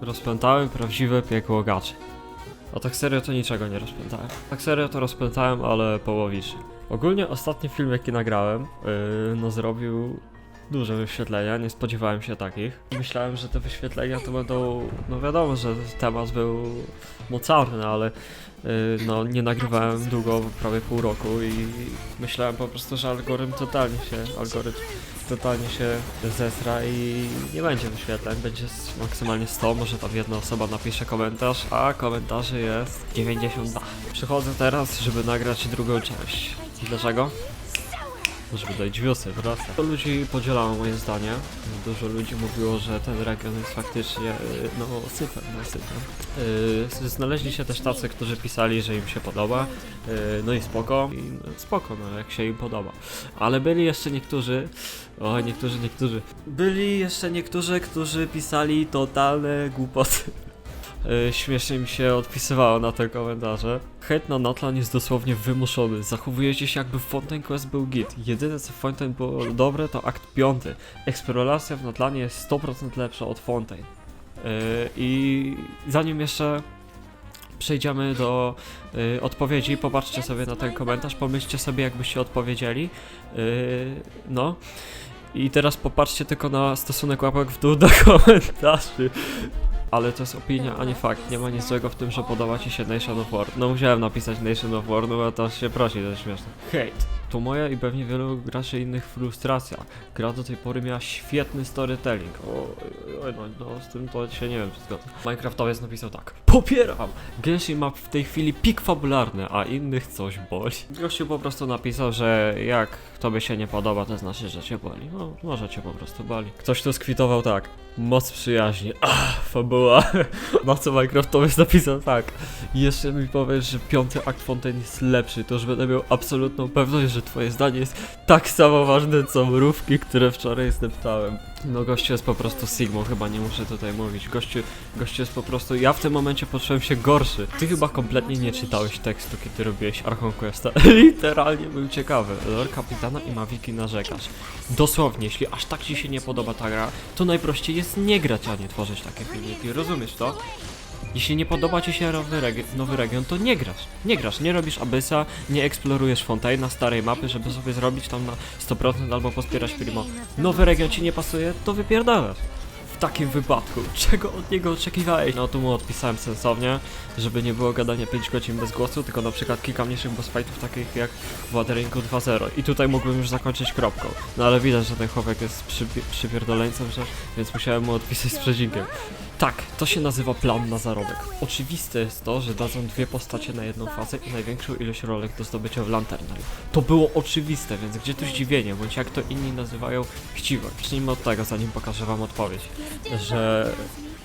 Rozpętałem prawdziwe piekło gaczy. A tak serio to niczego nie rozpętałem. Tak serio to rozpętałem, ale połowicznie. Ogólnie ostatni film jaki nagrałem, yy, no zrobił duże wyświetlenia, nie spodziewałem się takich. Myślałem, że te wyświetlenia to będą, no wiadomo, że temat był mocarny, ale no nie nagrywałem długo, prawie pół roku i myślałem po prostu, że algorytm totalnie się, algorytm totalnie się zesra i nie będzie wyświetleń, będzie maksymalnie 100, może tam jedna osoba napisze komentarz, a komentarzy jest 92. Przychodzę teraz, żeby nagrać drugą część. Dlaczego? Żeby dać wiosy, wraca. To ludzi podzielało moje zdanie. Dużo ludzi mówiło, że ten region jest faktycznie, y, no, sypem, no. Yy, znaleźli się też tacy, którzy pisali, że im się podoba. Yy, no i spoko, i no, spoko, no, jak się im podoba. Ale byli jeszcze niektórzy, o, niektórzy, niektórzy. Byli jeszcze niektórzy, którzy pisali totalne głupoty. Yy, Śmiesznie mi się odpisywało na te komentarze. Hejt na jest dosłownie wymuszony. Zachowujecie się jakby Fontaine Quest był git. Jedyne co w było dobre to akt piąty. Eksploracja w Natlanie jest 100% lepsza od Fontaine. Yy, I zanim jeszcze przejdziemy do y, odpowiedzi, popatrzcie sobie na ten komentarz, pomyślcie sobie jakbyście odpowiedzieli. No. I teraz popatrzcie tylko na stosunek łapek w dół do komentarzy. Ale to jest opinia, a nie fakt. Nie ma nic złego w tym, że podoba ci się Nation of War. No musiałem napisać Nation of War, no bo to się prosi, to jest śmieszne. Hate. To moja i pewnie wielu graczy innych frustracja. Gra do tej pory miała świetny storytelling. O, no, no z tym to się nie wiem, czy zgodzę. Minecraftowiec napisał tak. Popieram! Genshin ma w tej chwili pik fabularny, a innych coś boli. Gościu po prostu napisał, że jak tobie się nie podoba, to znaczy, że cię boli. No, może cię po prostu boli. Ktoś tu skwitował tak. Moc przyjaźni. Ah, fabuła. Na co Minecraftowiec napisał tak. Jeszcze mi powiesz, że piąty akt Fontaine jest lepszy, to już będę miał absolutną pewność, że twoje zdanie jest tak samo ważne co mrówki, które wczoraj zdeptałem. No gościu jest po prostu Sigmą, chyba nie muszę tutaj mówić. Gościu, gościu jest po prostu... Ja w tym momencie poczułem się gorszy. Ty chyba kompletnie nie czytałeś tekstu, kiedy robiłeś Archon Questa. Literalnie był ciekawy. Lord Kapitana i Maviki narzekasz. Dosłownie, jeśli aż tak ci się nie podoba ta gra, to najprościej jest nie grać, a nie tworzyć takie filmiki. Rozumiesz to? Jeśli nie podoba ci się nowy, nowy region, to nie grasz. Nie grasz, nie robisz Abyssa, nie eksplorujesz Fontaine starej mapy, żeby sobie zrobić tam na 100% albo pospierać Primo. Nowy region ci nie pasuje, to wypierdalasz. W takim wypadku, czego od niego oczekiwałeś? No tu mu odpisałem sensownie, żeby nie było gadania 5 godzin bez głosu, tylko na przykład kilka mniejszych boss fightów takich jak w Ładerynku 2.0 i tutaj mógłbym już zakończyć kropką. No ale widać, że ten chłopak jest przy, przypierdoleńcem, że, więc musiałem mu odpisać z przecinkiem. Tak, to się nazywa plan na zarobek. Oczywiste jest to, że dadzą dwie postacie na jedną fazę i największą ilość rolek do zdobycia w Lanternal. To było oczywiste, więc gdzie tu zdziwienie, bądź jak to inni nazywają chciwość. Zacznijmy od tego, zanim pokażę wam odpowiedź, że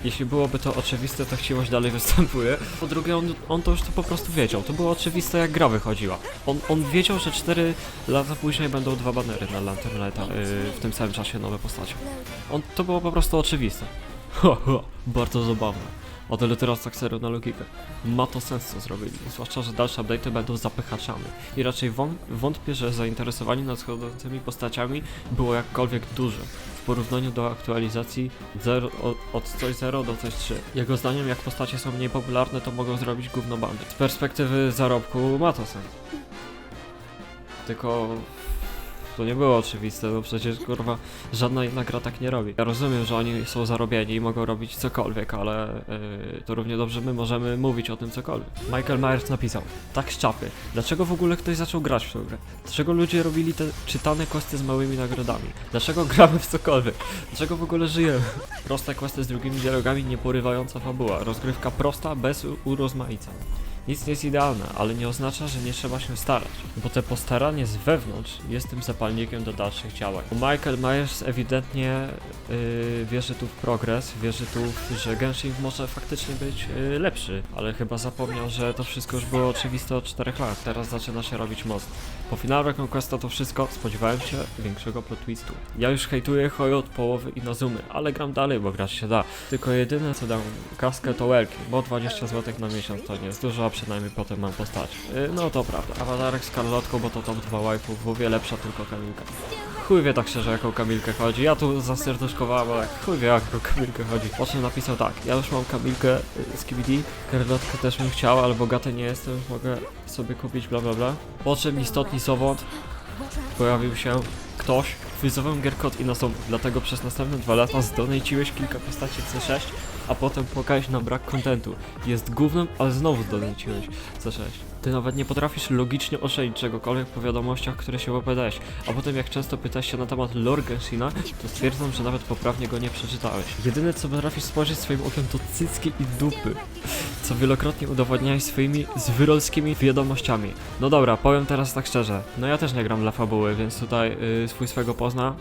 jeśli byłoby to oczywiste, to chciwość dalej występuje. Po drugie, on, on to już to po prostu wiedział. To było oczywiste, jak gra wychodziła. On, on wiedział, że 4 lata później będą dwa banery na Lanternaleta, yy, w tym samym czasie nowe postacie. On, to było po prostu oczywiste. Ha, ha, bardzo zabawne. O teraz tak serio na logikę. Ma to sens co zrobili, zwłaszcza, że dalsze update'y będą zapychaczami. I raczej wąt- wątpię, że zainteresowanie nadchodzącymi postaciami było jakkolwiek duże. W porównaniu do aktualizacji od coś 0 do coś 3. Jego zdaniem jak postacie są mniej popularne, to mogą zrobić gówno bandy. Z perspektywy zarobku ma to sens. Tylko to nie było oczywiste, no przecież kurwa żadna inna gra tak nie robi. Ja rozumiem, że oni są zarobieni i mogą robić cokolwiek, ale yy, to równie dobrze my możemy mówić o tym cokolwiek. Michael Myers napisał, tak z dlaczego w ogóle ktoś zaczął grać w tę grę? Dlaczego ludzie robili te czytane questy z małymi nagrodami? Dlaczego gramy w cokolwiek? Dlaczego w ogóle żyjemy? Proste questy z drugimi dialogami, nieporywająca fabuła. Rozgrywka prosta, bez u- urozmaiceń. Nic nie jest idealne, ale nie oznacza, że nie trzeba się starać, bo te postaranie z wewnątrz jest tym zapalnikiem do dalszych działań. Michael Myers ewidentnie yy, wierzy tu w progres, wierzy tu, że Genshin może faktycznie być yy, lepszy, ale chyba zapomniał, że to wszystko już było oczywiste od 4 lat. Teraz zaczyna się robić mocno. Po finale Conquesta to wszystko, spodziewałem się większego plot twistu. Ja już hejtuję Hojo od połowy i Nazumy, ale gram dalej, bo grać się da. Tylko jedyne co dam kaskę to Welki, bo 20 zł na miesiąc to nie jest dużo, przynajmniej potem mam postać. Yy, no to prawda. Awatarek z Karlotką, bo to top 2 waifu, w WoWie lepsza tylko Kamilka. chuj wie tak szczerze, jaką Kamilkę chodzi. Ja tu zaserduszkowałem, ale chuj wie, jaką Kamilkę chodzi. Po czym napisał tak, ja już mam Kamilkę y, z KBD, karlotkę też bym chciał, ale bogaty nie jestem, mogę sobie kupić, bla bla bla. Po czym istotny sowąd, pojawił się ktoś, wyzowałem Gierkot i Nasobu, dlatego przez następne dwa lata zdonejciłeś kilka postaci C6, a potem płakałeś na brak kontentu. Jest gównem, ale znowu zdonejciłeś C6. Ty nawet nie potrafisz logicznie ocenić czegokolwiek po wiadomościach, które się opowiadałeś, a potem jak często pytasz się na temat lore Genshina, to stwierdzam, że nawet poprawnie go nie przeczytałeś. Jedyne co potrafisz spojrzeć swoim okiem to cycki i dupy, co wielokrotnie udowodniałeś swoimi zwyrolskimi wiadomościami. No dobra, powiem teraz tak szczerze, no ja też nie gram dla fabuły, więc tutaj y, swój swego pozna.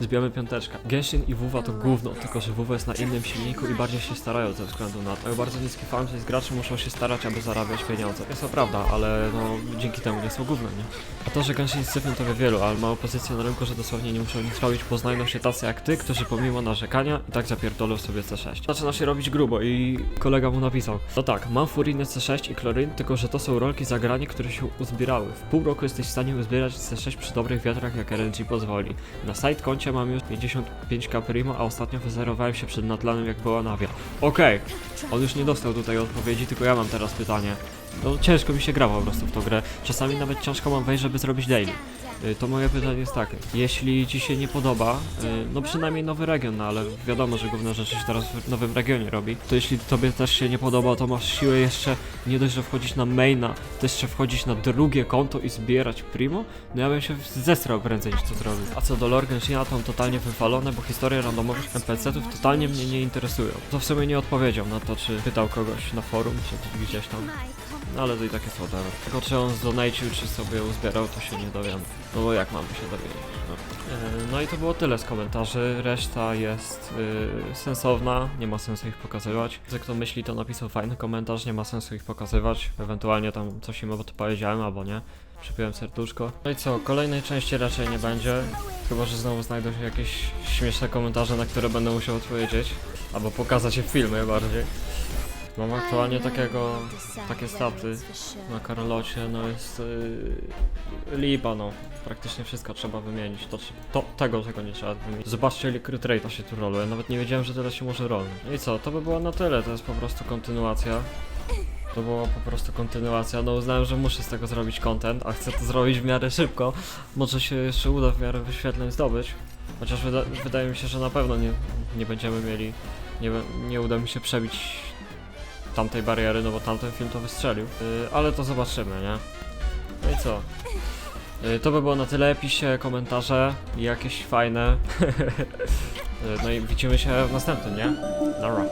Zbijamy piąteczkę. Genshin i WoWa to gówno, tylko że WoW jest na innym silniku i bardziej się starają ze względu na to. Bardzo niski farm, więc gracze muszą się starać, aby zarabiać pieniądze. Jest to prawda, ale no dzięki temu nie są gównem, nie? A to, że Genshin jest cyfrem to wie wielu, ale ma pozycję na rynku, że dosłownie nie muszą nic robić, bo się tacy jak ty, którzy pomimo narzekania i tak zapierdolą sobie C6. Zaczyna się robić grubo i kolega mu napisał No tak, mam Furinę C6 i Kloryn, tylko że to są rolki za granie, które się uzbierały. W pół roku jesteś w stanie uzbierać C6 przy dobrych wiatrach jak RNG pozwoli. Na side koncie mam już 55k primo, a ostatnio wyzerowałem się przed Natlanem jak była nawia. Okej, on już nie dostał tutaj odpowiedzi, tylko ja mam teraz pytanie. No ciężko mi się gra po prostu w tą grę. Czasami nawet ciężko mam wejść, żeby zrobić daily. Y, To moje pytanie jest takie. Jeśli ci się nie podoba, y, no przynajmniej nowy region, no ale wiadomo, że główne rzeczy się teraz w nowym regionie robi, to jeśli tobie też się nie podoba, to masz siłę jeszcze nie dość, że wchodzić na maina, to jeszcze wchodzić na drugie konto i zbierać primo, no ja bym się zestrał prędzej niż to zrobił. A co do lore Genshina, to mam totalnie wywalone, bo historie randomowych NPC-ów totalnie mnie nie interesują. To w sumie nie odpowiedział na to, czy pytał kogoś na forum, czy gdzieś tam. Ale to i tak jest whatever. Tylko czy on zdonajcił, czy sobie uzbierał, to się nie dowiemy. No bo jak mamy się dowiedzieć? No. E, no i to było tyle z komentarzy. Reszta jest y, sensowna, nie ma sensu ich pokazywać. Jak kto myśli, to napisał fajny komentarz, nie ma sensu ich pokazywać. Ewentualnie tam coś im odpowiedziałem, albo nie. Przypiłem serduszko. No i co, kolejnej części raczej nie będzie. Chyba, że znowu znajdą się jakieś śmieszne komentarze, na które będę musiał odpowiedzieć. Albo pokazać je w filmie bardziej. Mam aktualnie takiego, takie staty na Karolocie, no jest yy, lipa no. Praktycznie wszystko trzeba wymienić, to, to tego tego nie trzeba wymienić. Zobaczcie ile crit rate'a się tu roluje, nawet nie wiedziałem, że tyle się może rolnąć. No i co, to by było na tyle, to jest po prostu kontynuacja. To była po prostu kontynuacja, no uznałem, że muszę z tego zrobić content, a chcę to zrobić w miarę szybko. Może się jeszcze uda w miarę wyświetleń zdobyć. Chociaż wyda wydaje mi się, że na pewno nie, nie będziemy mieli, nie, nie uda mi się przebić tamtej bariery, no bo tamten film to wystrzelił. Yy, ale to zobaczymy, nie? No i co? Yy, to by było na tyle. Piszcie komentarze jakieś fajne. Yy, no i widzimy się w następnym, nie? Dobra.